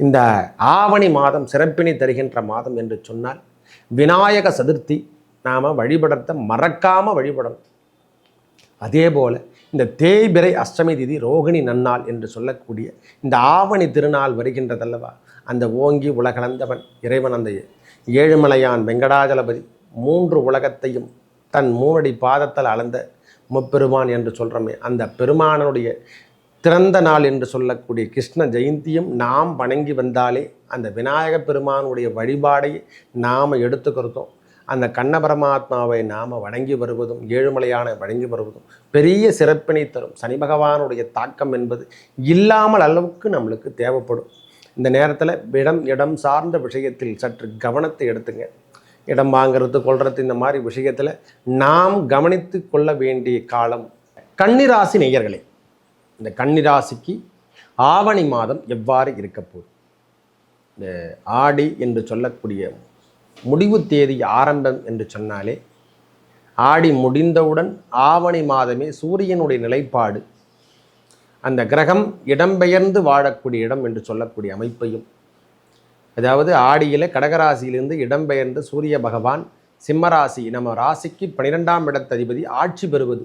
இந்த ஆவணி மாதம் சிறப்பினை தருகின்ற மாதம் என்று சொன்னால் விநாயக சதுர்த்தி நாம் வழிபடத்தை மறக்காமல் வழிபடணும். அதே போல் இந்த தேய்பிரை அஷ்டமி திதி ரோகிணி நன்னாள் என்று சொல்லக்கூடிய இந்த ஆவணி திருநாள் வருகின்றதல்லவா? அந்த ஓங்கி உலகளந்தவன் இறைவன் அந்த ஏழுமலையான் வெங்கடாஜலபதி மூன்று உலகத்தையும் தன் மூணடி பாதத்தில் அளந்த முப்பெருமான் என்று சொல்கிறோமே அந்த பெருமானுடைய திறந்த நாள் என்று சொல்லக்கூடிய கிருஷ்ண ஜெயந்தியும் நாம் வணங்கி வந்தாலே அந்த விநாயக பெருமானுடைய வழிபாடை நாம் எடுத்துக்கிறதும் அந்த கண்ண பரமாத்மாவை நாம் வணங்கி வருவதும் ஏழுமலையான வணங்கி வருவதும் பெரிய சிறப்பினை தரும். சனி பகவானுடைய தாக்கம் என்பது இல்லாமல் அளவுக்கு நம்மளுக்கு தேவைப்படும். இந்த நேரத்தில் இடம் இடம் சார்ந்த விஷயத்தில் சற்று கவனத்தை எடுத்துங்க. இடம் வாங்கிறது கொள்வது இந்த மாதிரி விஷயத்தில் நாம் கவனித்து கொள்ள வேண்டிய காலம். கன்னிராசி நேயர்களே இந்த கன்னிராசிக்கு ஆவணி மாதம் எவ்வாறு இருக்க போகுது இந்த ஆடி என்று சொல்லக்கூடிய முடிவு தேதி ஆரம்பம் என்று சொன்னாலே ஆடி முடிந்தவுடன் ஆவணி மாதமே சூரியனுடைய நிலைப்பாடு அந்த கிரகம் இடம்பெயர்ந்து வாழக்கூடிய இடம் என்று சொல்லக்கூடிய அமைப்பையும் அதாவது ஆடியில் கடகராசியிலிருந்து இடம்பெயர்ந்து சூரிய பகவான் சிம்மராசி நம்ம ராசிக்கு பன்னிரெண்டாம் இடத்ததிபதி ஆட்சி பெறுவது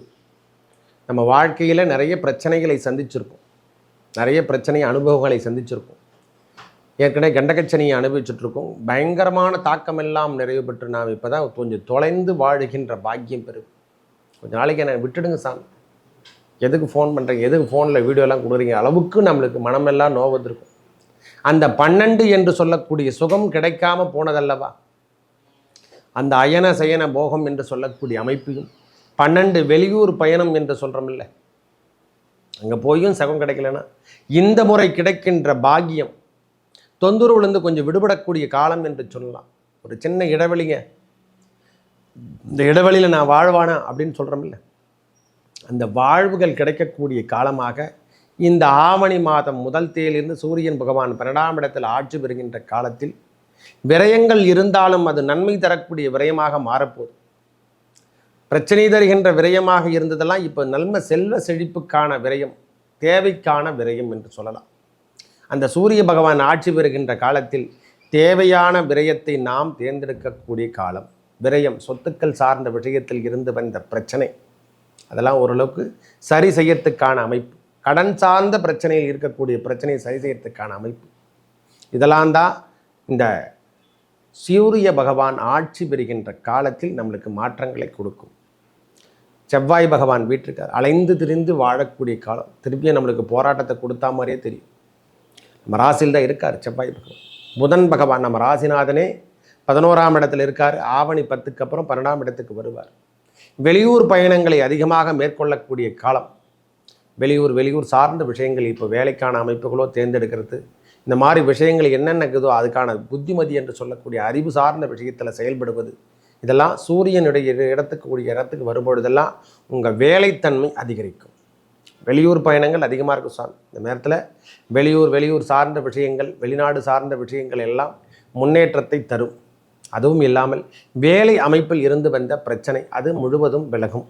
நம்ம வாழ்க்கையில் நிறைய பிரச்சனைகளை சந்திச்சிருப்போம் நிறைய பிரச்சனை அனுபவங்களை சந்திச்சிருப்போம் ஏற்கனவே கண்டகச்சனியை அனுபவிச்சுட்ருக்கோம் பயங்கரமான தாக்கம் எல்லாம் நிறைவு பெற்று நாம் இப்போ தான் கொஞ்சம் தொலைந்து வாழுகின்ற பாக்கியம் பெறும். கொஞ்சம் நாளைக்கு என்ன விட்டுடுங்க சாமி. எதுக்கு ஃபோன் பண்ணுறீங்க எதுக்கு ஃபோனில் வீடியோலாம் கொடுக்குறீங்க? அளவுக்கு நம்மளுக்கு மனமெல்லாம் நோவந்திருக்கும் அந்த பன்னெண்டு என்று சொல்லக்கூடிய சுகம் கிடைக்காம போனதல்லவா? அந்த அயன சயன போகம் என்று சொல்லக்கூடிய அமைப்பையும் பன்னெண்டு வெளியூர் பயணம் என்று சொல்கிறோமில்ல அங்கே போயும் சகம் கிடைக்கலன்னா இந்த முறை கிடைக்கின்ற பாக்கியம் தொந்தரவுலேருந்து கொஞ்சம் விடுபடக்கூடிய காலம் என்று சொல்லலாம். ஒரு சின்ன இடைவெளிங்க. இந்த இடைவெளியில் நான் வாழ்வானா அப்படின்னு சொல்கிறோமில்ல அந்த வாழ்வுகள் கிடைக்கக்கூடிய காலமாக இந்த ஆவணி மாதம் முதல் தேதியிலிருந்து சூரியன் பகவான் பன்னெண்டாம் இடத்தில் ஆட்சி பெறுகின்ற காலத்தில் விரயங்கள் இருந்தாலும் அது நன்மை தரக்கூடிய விரயமாக மாறப்போகுது. பிரச்சனை தருகின்ற விரயமாக இருந்ததெல்லாம் இப்போ நன்மை செல்வ செழிப்புக்கான விரயம் தேவைக்கான விரயம் என்று சொல்லலாம். அந்த சூரிய பகவான் ஆட்சி பெறுகின்ற காலத்தில் தேவையான விரயத்தை நாம் தேர்ந்தெடுக்கக்கூடிய காலம் விரயம் சொத்துக்கள் சார்ந்த விஷயத்தில் இருந்து வந்த பிரச்சனை. அதெல்லாம் ஓரளவுக்கு சரி செய்யறதுக்கான அமைப்பு. கடன் சார்ந்த பிரச்சனையில் இருக்கக்கூடிய பிரச்சனையை சரி செய்யறதுக்கான அமைப்பு. இதெல்லாம் தான் இந்த சூரிய பகவான் ஆட்சி பெறுகின்ற காலத்தில் நம்மளுக்கு மாற்றங்களை கொடுக்கும். செவ்வாய் பகவான் வீட்டிருக்கார். அலைந்து திரிந்து வாழக்கூடிய காலம். திருப்பியும் நம்மளுக்கு போராட்டத்தை கொடுத்தா மாதிரியே தெரியும். நம்ம ராசியில் தான் இருக்கார் செவ்வாய் பகவான். புதன் பகவான் நம்ம ராசிநாதனே பதினோராம் இடத்துல இருக்கார். ஆவணி பத்துக்கு அப்புறம் பன்னெண்டாம் இடத்துக்கு வருவார். வெளியூர் பயணங்களை அதிகமாக மேற்கொள்ளக்கூடிய காலம். வெளியூர் வெளியூர் சார்ந்த விஷயங்கள் இப்போ வேலைக்கான அமைப்புகளோ தேர்ந்தெடுக்கிறது. இந்த மாதிரி விஷயங்கள் என்னென்ன இருக்குதோ அதுக்கான புத்திமதி என்று சொல்லக்கூடிய அறிவு சார்ந்த விஷயத்தில் செயல்படுவது. இதெல்லாம் சூரியனுடைய இடத்துக்கு கூடிய இடத்துக்கு வரும்பொழுதெல்லாம் உங்கள் வேலைத்தன்மை அதிகரிக்கும். வெளியூர் பயணங்கள் அதிகமாக இருக்கும் சார். இந்த நேரத்தில் வெளியூர் வெளியூர் சார்ந்த விஷயங்கள் வெளிநாடு சார்ந்த விஷயங்கள் எல்லாம் முன்னேற்றத்தை தரும். அதுவும் இல்லாமல் வேலை அமைப்பில் இருந்து வந்த பிரச்சனை அது முழுவதும் விலகும்.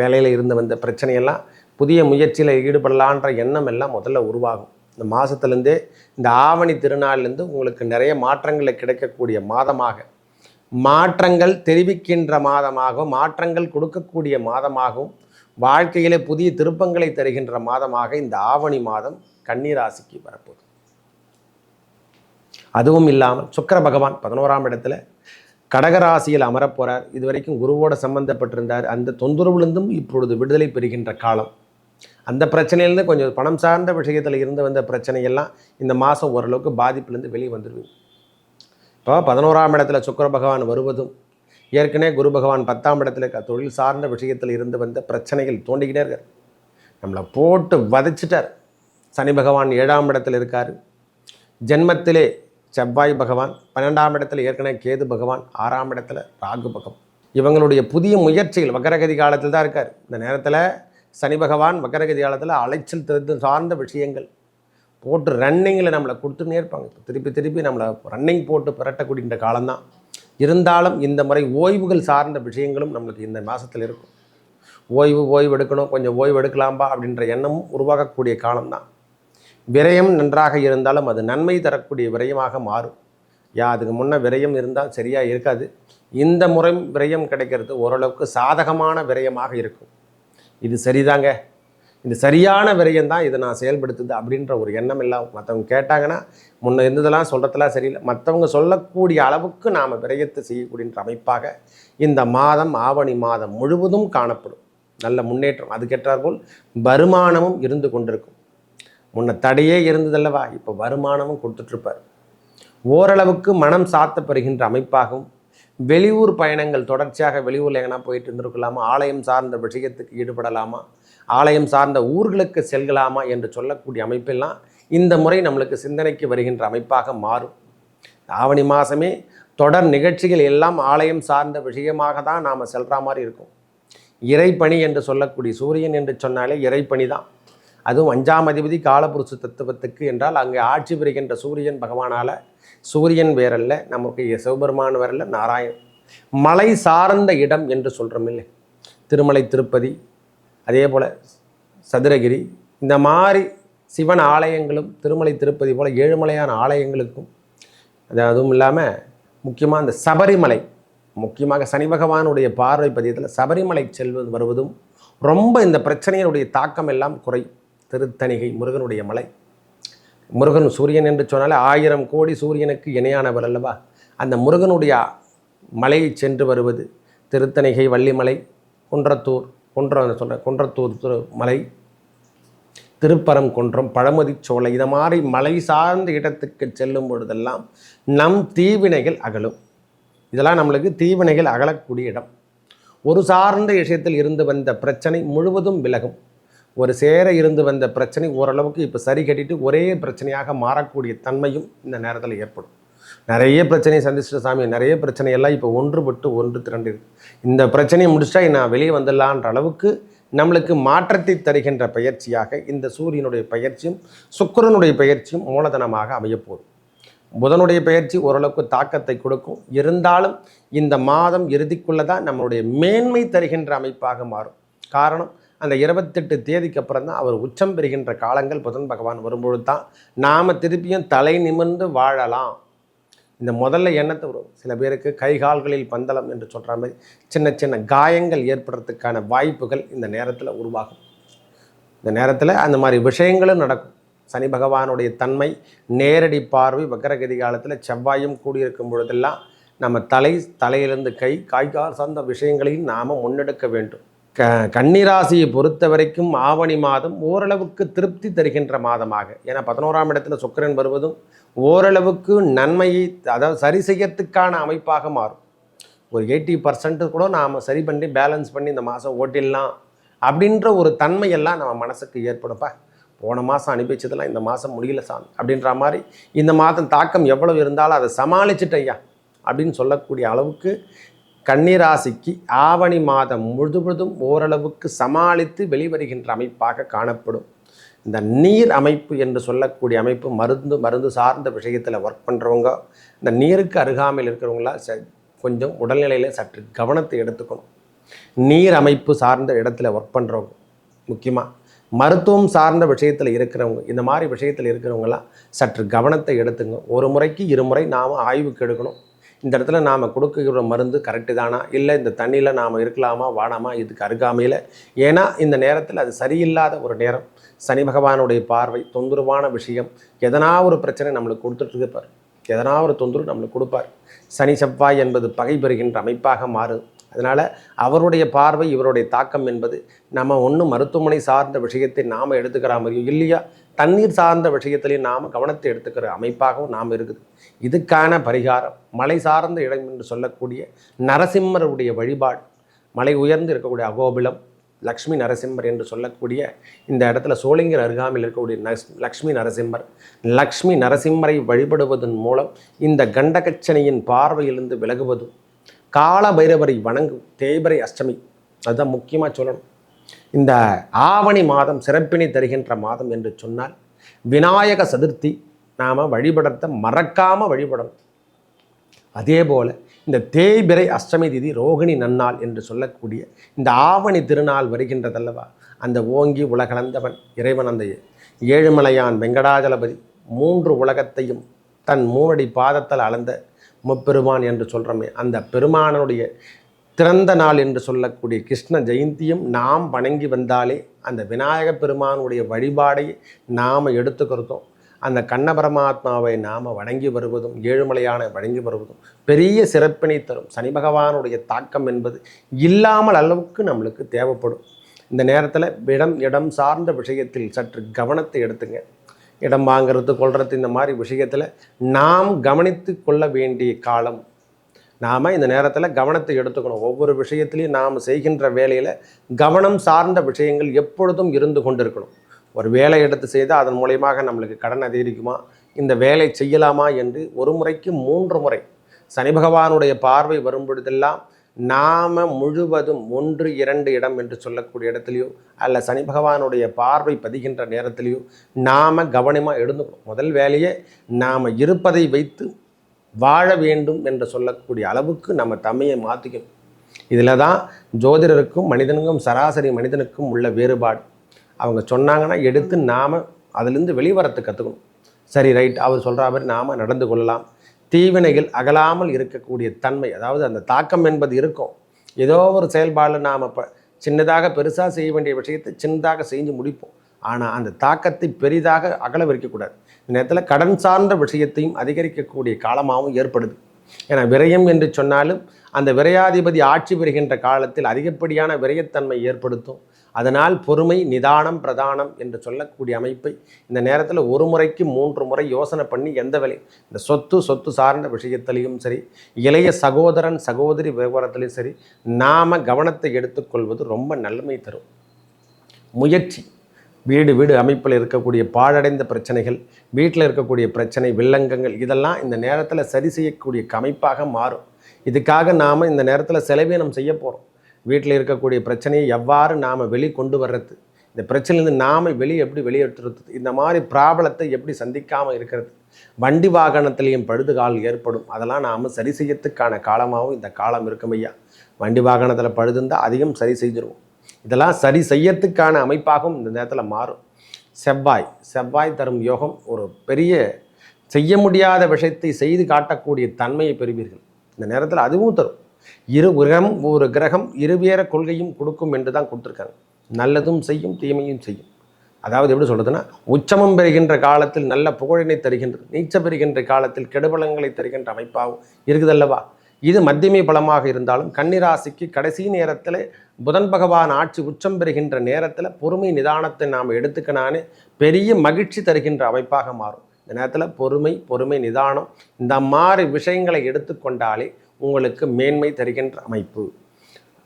வேலையில் இருந்து வந்த பிரச்சனையெல்லாம் புதிய முயற்சியில் ஈடுபடலான்ற எண்ணம் எல்லாம் முதல்ல உருவாகும். இந்த மாதத்துலேருந்தே இந்த ஆவணி திருநாள்லேருந்து உங்களுக்கு நிறைய மாற்றங்களை கிடைக்கக்கூடிய மாதமாக மாற்றங்கள் தெரிவிக்கின்ற மாதமாகவும் மாற்றங்கள் கொடுக்கக்கூடிய மாதமாகவும் வாழ்க்கையிலே புதிய திருப்பங்களை தருகின்ற மாதமாக இந்த ஆவணி மாதம் கன்னிராசிக்கு வரப்போகுது. அதுவும் இல்லாமல் சுக்கர பகவான் பதினோராம் இடத்துல கடகராசியில் அமரப்போகிறார் இதுவரைக்கும் இது வரைக்கும் குருவோட சம்பந்தப்பட்டிருந்தார். அந்த தொந்தரவுலேருந்தும் இப்பொழுது விடுதலை பெறுகின்ற காலம். அந்த பிரச்சனையிலேருந்து கொஞ்சம் பணம் சார்ந்த விஷயத்தில் இருந்து வந்த பிரச்சனையெல்லாம் இந்த மாதம் ஓரளவுக்கு பாதிப்புலேருந்து வெளியே வந்துடுவீங்க இப்போ பதினோராம் இடத்துல சுக்கிர பகவான் வருவதும் ஏற்கனவே குரு பகவான் பத்தாம் இடத்துல இருக்க தொழில் சார்ந்த விஷயத்தில் இருந்து வந்த பிரச்சனைகள் தோண்டிக்கிட்டே இருக்கார். நம்மளை போட்டு வதைச்சிட்டார். சனி பகவான் ஏழாம் இடத்துல இருக்கார். ஜென்மத்திலே செவ்வாய் பகவான் பன்னெண்டாம் இடத்துல ஏற்கனவே கேது பகவான் ஆறாம் இடத்துல ராகு பகவான். இவங்களுடைய புதிய முயற்சிகள் வக்கரகதி காலத்தில் தான் இருக்கார். இந்த நேரத்தில் சனி பகவான் வக்கரகதி காலத்தில் அலைச்சல் திருத்தம் சார்ந்த விஷயங்கள் போட்டு ரன்னிங்கில் நம்மளை கொடுத்துன்னே இருப்பாங்க. இப்போ திருப்பி திருப்பி நம்மளை ரன்னிங் போட்டு பிரட்டக்கூடிய காலம்தான். இருந்தாலும் இந்த முறை ஓய்வுகள் சார்ந்த விஷயங்களும் நம்மளுக்கு இந்த மாதத்தில் இருக்கும். ஓய்வு ஓய்வு எடுக்கணும் கொஞ்சம் ஓய்வு எடுக்கலாம்பா அப்படின்ற எண்ணமும் உருவாகக்கூடிய காலம்தான். விரயம் நன்றாக இருந்தாலும் அது நன்மை தரக்கூடிய விரயமாக மாறும். யா அதுக்கு முன்னே விரயம் இருந்தால் சரியாக இருக்காது. இந்த முறை விரயம் கிடைக்கிறது ஓரளவுக்கு சாதகமான விரயமாக இருக்கும். இது சரிதாங்க. இது சரியான விரயம் தான் இதை நான் செயல்படுத்துது அப்படின்ற ஒரு எண்ணம் இல்லாமல் மற்றவங்க கேட்டாங்கன்னா முன்ன இருந்ததெல்லாம் சொல்கிறதெல்லாம் சரியில்லை. மற்றவங்க சொல்லக்கூடிய அளவுக்கு நாம் விரயத்தை செய்யக்கூடிய அமைப்பாக இந்த மாதம் ஆவணி மாதம் முழுவதும் காணப்படும். நல்ல முன்னேற்றம். அதுக்கேற்றாற்போல் வருமானமும் இருந்து கொண்டிருக்கும். முன்ன தடையே இருந்ததல்லவா? இப்போ வருமானமும் கொடுத்துட்ருப்பார். ஓரளவுக்கு மனம் சாத்தப்படுகின்ற அமைப்பாகவும் வெளியூர் பயணங்கள் தொடர்ச்சியாக வெளியூரில் எங்கன்னா போயிட்டு இருந்திருக்கலாமா? ஆலயம் சார்ந்த விஷயத்துக்கு ஈடுபடலாமா? ஆலயம் சார்ந்த ஊர்களுக்கு செல்கலாமா என்று சொல்லக்கூடிய அமைப்பெல்லாம் இந்த முறை நம்மளுக்கு சிந்தனைக்கு வருகின்ற அமைப்பாக மாறும். ஆவணி மாதமே தொடர் நிகழ்ச்சிகள் எல்லாம் ஆலயம் சார்ந்த விஷயமாக தான் நாம் செல்கிற மாதிரி இருக்கும். இறைப்பணி என்று சொல்லக்கூடிய சூரியன் என்று சொன்னாலே இறைப்பணி தான். அதுவும் அஞ்சாம் அதிபதி காலபுருஷ தத்துவத்துக்கு என்றால் அங்கே ஆட்சி பெறுகின்ற சூரியன் பகவானால் சூரியன் வேறல்ல நமக்கு சிவபெருமான் வேறல்ல நாராயணன் மலை சார்ந்த இடம் என்று சொல்கிறோம் இல்லை திருமலை திருப்பதி அதே போல் சதுரகிரி இந்த மாதிரி சிவன் ஆலயங்களும் திருமலை திருப்பதி போல் ஏழுமலையான ஆலயங்களுக்கும் அது அதுவும் இல்லாமல் முக்கியமாக அந்த சபரிமலை முக்கியமாக சனி பகவானுடைய பார்வை பதியத்தில் சபரிமலை செல்வது வருவதும் ரொம்ப இந்த பிரச்சனையினுடைய தாக்கம் எல்லாம் குறையும். திருத்தணிகை முருகனுடைய மலை. முருகன் சூரியன் என்று சொன்னாலே ஆயிரம் கோடி சூரியனுக்கு இணையானவர் அல்லவா? அந்த முருகனுடைய மலையை சென்று வருவது திருத்தணிகை வள்ளிமலை குன்றத்தூர் குன்ற சொல்கிற குன்றத்தூர் மலை திருப்பரம் குன்றம் பழமுதி சோலை இதை மாதிரி மலை சார்ந்த இடத்துக்கு செல்லும் பொழுதெல்லாம் நம் தீவினைகள் அகலும். இதெல்லாம் நம்மளுக்கு தீவினைகள் அகலக்கூடிய இடம். ஒரு சார்ந்த விஷயத்தில் இருந்து வந்த பிரச்சனை முழுவதும் விலகும். ஒரு சேர இருந்து வந்த பிரச்சனை ஓரளவுக்கு இப்போ சரி கட்டிட்டு ஒரே பிரச்சனையாக மாறக்கூடிய தன்மையும் இந்த நேரத்தில் ஏற்படும். நிறைய பிரச்சனையை சந்திச்சிட்ட சாமி நிறைய பிரச்சனையெல்லாம் இப்போ ஒன்றுபட்டு ஒன்று திரண்டு இந்த பிரச்சனையை முடிச்சா நான் வெளியே வந்துடலான்ற அளவுக்கு நம்மளுக்கு மாற்றத்தை தருகின்ற பயிற்சியாக இந்த சூரியனுடைய பயிற்சியும் சுக்கரனுடைய பயிற்சியும் மூலதனமாக அமையப்போகுது புதனுடைய பயிற்சி ஓரளவுக்கு தாக்கத்தை கொடுக்கும். இருந்தாலும் இந்த மாதம் இறுதிக்குள்ளே தான் நம்மளுடைய மேன்மை தருகின்ற அமைப்பாக மாறும். காரணம் அந்த இருபத்தெட்டு தேதிக்கு அப்புறம் தான் அவர் உச்சம் பெறுகின்ற காலங்கள் புதன் பகவான் வரும்பொழுது தான் நாம் திருப்பியும் தலை நிமிர்ந்து வாழலாம். இந்த முதல்ல எண்ணத்தை வரும் சில பேருக்கு கை கால்களில் பந்தளம் என்று சொல்கிற மாதிரி சின்ன சின்ன காயங்கள் ஏற்படுறதுக்கான வாய்ப்புகள் இந்த நேரத்தில் உருவாகும். இந்த நேரத்தில் அந்த மாதிரி விஷயங்களும் நடக்கும். சனி பகவானுடைய தன்மை நேரடி பார்வை வக்கரகதி காலத்தில் செவ்வாயும் கூடியிருக்கும் பொழுதெல்லாம் நம்ம தலை தலையிலிருந்து கை காய்கால் சார்ந்த விஷயங்களையும் நாம் முன்னெடுக்க வேண்டும். க கன்னிராசியை பொறுத்த வரைக்கும் ஆவணி மாதம் ஓரளவுக்கு திருப்தி தருகின்ற மாதமாக. ஏன்னா பதினோராம் இடத்துல சுக்கரன் வருவதும் ஓரளவுக்கு நன்மையை அதாவது சரி செய்யறதுக்கான அமைப்பாக மாறும். ஒரு எயிட்டி பர்சன்ட்டு கூட நாம் சரி பண்ணி பேலன்ஸ் பண்ணி இந்த மாதம் ஓட்டிடலாம் அப்படின்ற ஒரு தன்மையெல்லாம் நம்ம மனசுக்கு ஏற்படும்ப்பா போன மாதம் அனுப்பி வச்சதெல்லாம் இந்த மாதம் முடியல சாமி அப்படின்ற மாதிரி இந்த மாதம் தாக்கம் எவ்வளவு இருந்தாலும் அதை சமாளிச்சுட்டையா அப்படின்னு சொல்லக்கூடிய அளவுக்கு கன்னிராசிக்கு ஆவணி மாதம் முழுவதும் ஓரளவுக்கு சமாளித்து வெளிவருகின்ற அமைப்பாக காணப்படும். இந்த நீர் அமைப்பு என்று சொல்லக்கூடிய அமைப்பு மருந்து மருந்து சார்ந்த விஷயத்தில் ஒர்க் பண்ணுறவங்க இந்த நீருக்கு அருகாமையில் இருக்கிறவங்களா ச கொஞ்சம் உடல்நிலையில் சற்று கவனத்தை எடுத்துக்கணும். நீர் அமைப்பு சார்ந்த இடத்துல ஒர்க் பண்ணுறவங்க முக்கியமாக மருத்துவம் சார்ந்த விஷயத்தில் இருக்கிறவங்க இந்த மாதிரி விஷயத்தில் இருக்கிறவங்களாம் சற்று கவனத்தை எடுத்துங்க. ஒரு முறைக்கு இருமுறை நாம் ஆய்வுக்கு எடுக்கணும். இந்த இடத்துல நாம் கொடுக்குற மருந்து கரெக்டு தானா? இல்லை இந்த தண்ணியில் நாம் இருக்கலாமா வாடாமா? இதுக்கு அருகாமையில். ஏன்னா இந்த நேரத்தில் அது சரியில்லாத ஒரு நேரம். சனி பகவானுடைய பார்வை தொந்தரவான விஷயம். எதனா ஒரு பிரச்சனை நம்மளுக்கு கொடுத்துட்ருப்பார் எதனா ஒரு தொந்தரவு நம்மளுக்கு கொடுப்பார். சனி செவ்வாய் என்பது பகை பெறுகின்ற அமைப்பாக மாறும். அதனால் அவருடைய பார்வை இவருடைய தாக்கம் என்பது நம்ம ஒன்றும் மருத்துவமனை சார்ந்த விஷயத்தை நாம் எடுத்துக்கிற மாதிரியும் இல்லையா? தண்ணீர் சார்ந்த விஷயத்திலையும் நாம் கவனத்தை எடுத்துக்கிற அமைப்பாகவும் நாம் இருக்குது. இதுக்கான பரிகாரம் மலை சார்ந்த இடம் என்று சொல்லக்கூடிய நரசிம்மருடைய வழிபாடு மலை உயர்ந்து இருக்கக்கூடிய அகோபிலம் லக்ஷ்மி நரசிம்மர் என்று சொல்லக்கூடிய இந்த இடத்துல சோளிங்கர் அருகாமையில் இருக்கக்கூடிய நஸ் லக்ஷ்மி நரசிம்மர். லக்ஷ்மி நரசிம்மரை வழிபடுவதன் மூலம் இந்த கண்டகச்சனையின் பார்வையிலிருந்து விலகுவதும் கால பைரவரை வணங்கும் தேய்பிரை அஷ்டமி. அதுதான் முக்கியமாக சொல்லணும். இந்த ஆவணி மாதம் சிறப்பினை தருகின்ற மாதம் என்று சொன்னால் விநாயக சதுர்த்தி நாம் வழிபடத்தை மறக்காமல் வழிபடணும். அதே போல் இந்த தேய்பிரை அஷ்டமி திதி ரோகிணி நன்னாள் என்று சொல்லக்கூடிய இந்த ஆவணி திருநாள் வருகின்றதல்லவா? அந்த ஓங்கி உலகளந்தவன் இறைவன் அந்த ஏழுமலையான் வெங்கடாஜலபதி மூன்று உலகத்தையும் தன் மூணடி பாதத்தில் அளந்த முப்பெருமான் என்று சொல்கிறோமே அந்த பெருமானுடைய திறந்த நாள் என்று சொல்லக்கூடிய கிருஷ்ண ஜெயந்தியும் நாம் வணங்கி வந்தாலே அந்த விநாயக பெருமானுடைய வழிபாடை நாம் எடுத்துக்கிறதும் அந்த கண்ண பரமாத்மாவை நாம் வணங்கி வருவதும் ஏழுமலையான வணங்கி வருவதும் பெரிய சிறப்பினை தரும் சனி பகவானுடைய தாக்கம் என்பது இல்லாமல் அளவுக்கு நம்மளுக்கு தேவைப்படும். இந்த நேரத்தில் இடம் இடம் சார்ந்த விஷயத்தில் சற்று கவனத்தை எடுத்துங்க. இடம் வாங்கிறது கொள்வது இந்த மாதிரி விஷயத்தில் நாம் கவனித்து கொள்ள வேண்டிய காலம். நாம் இந்த நேரத்தில் கவனத்தை எடுத்துக்கணும். ஒவ்வொரு விஷயத்திலையும் நாம் செய்கின்ற வேலையில் கவனம் சார்ந்த விஷயங்கள் எப்பொழுதும் இருந்து கொண்டிருக்கணும். ஒரு வேலை எடுத்து செய்தால் அதன் மூலயமாக நம்மளுக்கு கடன் அதிகரிக்குமா? இந்த வேலை செய்யலாமா என்று ஒரு முறைக்கு மூன்று முறை சனி பகவானுடைய பார்வை வரும்பொழுதெல்லாம் நாம முழுவதும் ஒன்று இரண்டு இடம் என்று சொல்லக்கூடிய இடத்துலையோ அல்ல சனி பகவானுடைய பார்வை பதிகின்ற நேரத்திலையோ நாம் கவனமாக எடுத்துக்கணும் முதல் வேலையே நாம் இருப்பதை வைத்து வாழ வேண்டும் என்று சொல்லக்கூடிய அளவுக்கு நம்ம தம்மையை மாற்றிக்கணும் இதில் தான் ஜோதிடருக்கும் மனிதனுக்கும் சராசரி மனிதனுக்கும் உள்ள வேறுபாடு. அவங்க சொன்னாங்கன்னா எடுத்து நாம் அதிலிருந்து வெளிவரத்து கற்றுக்கணும் சரி ரைட் அவர் சொல்கிற மாதிரி நாம் நடந்து கொள்ளலாம். தீவினைகள் அகலாமல் இருக்கக்கூடிய தன்மை அதாவது அந்த தாக்கம் என்பது இருக்கும். ஏதோ ஒரு செயல்பாடில் நாம் இப்போ சின்னதாக பெருசாக செய்ய வேண்டிய விஷயத்தை சின்னதாக செஞ்சு முடிப்போம். ஆனால் அந்த தாக்கத்தை பெரிதாக அகல விரிக்கக்கூடாது இந்த நேரத்தில் கடன் சார்ந்த விஷயத்தையும் அதிகரிக்கக்கூடிய காலமாகவும் ஏற்படுது. ஏன்னா விரயம் என்று சொன்னாலும் அந்த விரையாதிபதி ஆட்சி பெறுகின்ற காலத்தில் அதிகப்படியான விரயத்தன்மை ஏற்படுத்தும். அதனால் பொறுமை நிதானம் பிரதானம் என்று சொல்லக்கூடிய அமைப்பை இந்த நேரத்தில் ஒரு முறைக்கு மூன்று முறை யோசனை பண்ணி எந்த வேலை இந்த சொத்து சொத்து சார்ந்த விஷயத்திலையும் சரி இளைய சகோதரன் சகோதரி விவகாரத்திலையும் சரி நாம் கவனத்தை எடுத்துக்கொள்வது ரொம்ப நன்மை தரும். முயற்சி. வீடு வீடு அமைப்பில் இருக்கக்கூடிய பாழடைந்த பிரச்சனைகள் வீட்டில் இருக்கக்கூடிய பிரச்சனை வில்லங்கங்கள் இதெல்லாம் இந்த நேரத்தில் சரி செய்யக்கூடிய அமைப்பாக மாறும். இதுக்காக நாம் இந்த நேரத்தில் செலவீனம் செய்ய போகிறோம் வீட்டில் இருக்கக்கூடிய பிரச்சனையை எவ்வாறு நாம் வெளி கொண்டு வர்றது இந்த பிரச்சனையிலேருந்து நாம் வெளியே எப்படி வெளியேற்றுறது? இந்த மாதிரி ப்ராப்ளத்தை எப்படி சந்திக்காமல் இருக்கிறது? வண்டி வாகனத்திலையும் பழுதுகால் ஏற்படும். அதெல்லாம் நாம் சரி செய்யறதுக்கான காலமாகவும் இந்த காலம் இருக்கும் ஐயா. வண்டி வாகனத்தில் பழுதுந்தால் அதிகம் சரி செஞ்சுருவோம் இதெல்லாம் சரி செய்யறதுக்கான அமைப்பாகவும் இந்த நேரத்தில் மாறும். செவ்வாய் செவ்வாய் தரும் யோகம் ஒரு பெரிய செய்ய முடியாத விஷயத்தை செய்து காட்டக்கூடிய தன்மையை பெறுவீர்கள். இந்த நேரத்தில் அதுவும் தரும். இரு கிரகம் ஒரு கிரகம் இருவேற கொள்கையும் கொடுக்கும் என்று தான் கொடுத்துருக்காங்க. நல்லதும் செய்யும் தீமையும் செய்யும். அதாவது எப்படி சொல்கிறதுன்னா உச்சமம் பெறுகின்ற காலத்தில் நல்ல புகழினை தருகின்றது நீச்ச பெறுகின்ற காலத்தில் கெடுபலங்களை தருகின்ற அமைப்பாகவும் இருக்குதல்லவா? இது மத்தியமை பலமாக இருந்தாலும் கன்னிராசிக்கு கடைசி நேரத்தில் புதன் பகவான் ஆட்சி உச்சம் பெறுகின்ற நேரத்தில் பொறுமை நிதானத்தை நாம் எடுத்துக்கினானே பெரிய மகிழ்ச்சி தருகின்ற அமைப்பாக மாறும். இந்த நேரத்தில் பொறுமை பொறுமை நிதானம் இந்த மாதிரி விஷயங்களை எடுத்துக்கொண்டாலே உங்களுக்கு மேன்மை தருகின்ற அமைப்பு.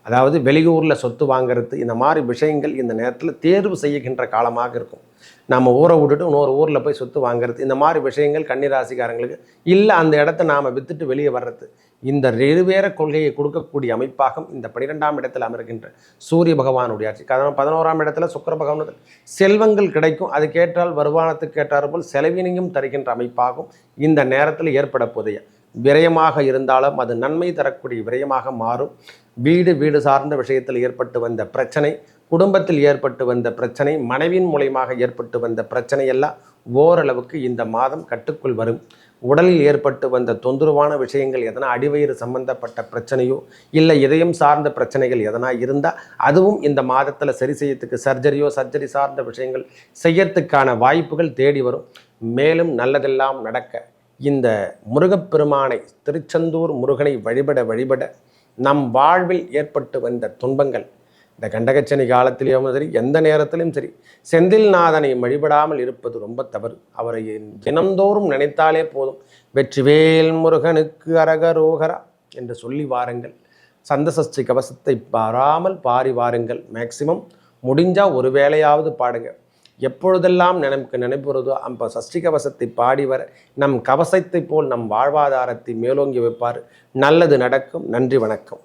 அதாவது வெளியூரில் சொத்து வாங்குறது இந்த மாதிரி விஷயங்கள் இந்த நேரத்தில் தேர்வு செய்கின்ற காலமாக இருக்கும். நம்ம ஊரை விட்டுட்டு இன்னொரு ஊரில் போய் சொத்து வாங்குறது இந்த மாதிரி விஷயங்கள் கன்னிராசிக்காரங்களுக்கு இல்லை அந்த இடத்த நாம் வித்துட்டு வெளியே வர்றது இந்த இருவேற கொள்கையை கொடுக்கக்கூடிய அமைப்பாகும் இந்த பனிரெண்டாம் இடத்தில் அமர்கின்ற சூரிய பகவானுடைய ஆட்சி. காரணம் பதினோராம் இடத்துல சுக்கர பகவான் செல்வங்கள் கிடைக்கும் அது கேட்டால் வருமானத்துக்கு கேட்டார் போல் செலவினையும் தருகின்ற அமைப்பாகும் இந்த நேரத்தில் ஏற்பட போதைய. விரயமாக இருந்தாலும் அது நன்மை தரக்கூடிய விரயமாக மாறும். வீடு வீடு சார்ந்த விஷயத்தில் ஏற்பட்டு வந்த பிரச்சனை குடும்பத்தில் ஏற்பட்டு வந்த பிரச்சனை மனைவியின் மூலயமாக ஏற்பட்டு வந்த பிரச்சனையெல்லாம் ஓரளவுக்கு இந்த மாதம் கட்டுக்குள் வரும். உடலில் ஏற்பட்டு வந்த தொந்தரவான விஷயங்கள் எதனா அடிவயிறு சம்பந்தப்பட்ட பிரச்சனையோ இல்லை இதயம் சார்ந்த பிரச்சனைகள் எதனா இருந்தால் அதுவும் இந்த மாதத்தில் சரி செய்யறதுக்கு சர்ஜரியோ சர்ஜரி சார்ந்த விஷயங்கள் செய்யறதுக்கான வாய்ப்புகள் தேடி வரும். மேலும் நல்லதெல்லாம் நடக்க இந்த முருகப்பெருமானை திருச்செந்தூர் முருகனை வழிபட வழிபட நம் வாழ்வில் ஏற்பட்டு வந்த துன்பங்கள். இந்த கண்டகச்சனி காலத்திலேயும் சரி எந்த நேரத்திலும் சரி செந்தில்நாதனை வழிபடாமல் இருப்பது ரொம்ப தவறு. அவரை தினந்தோறும் நினைத்தாலே போதும். வெற்றிவேல் முருகனுக்கு அரகரோகரா என்று சொல்லி வாருங்கள். சந்தசஷ்டி கவசத்தை பாராமல் பாரி வாருங்கள். மேக்சிமம் முடிஞ்சால் ஒரு வேலையாவது பாடுங்கள் எப்பொழுதெல்லாம் நினைப்பு நினைப்புறதோ அம்ப சஷ்டி கவசத்தை பாடி வர நம் கவசத்தை போல் நம் வாழ்வாதாரத்தை மேலோங்கி வைப்பார். நல்லது நடக்கும். நன்றி வணக்கம்.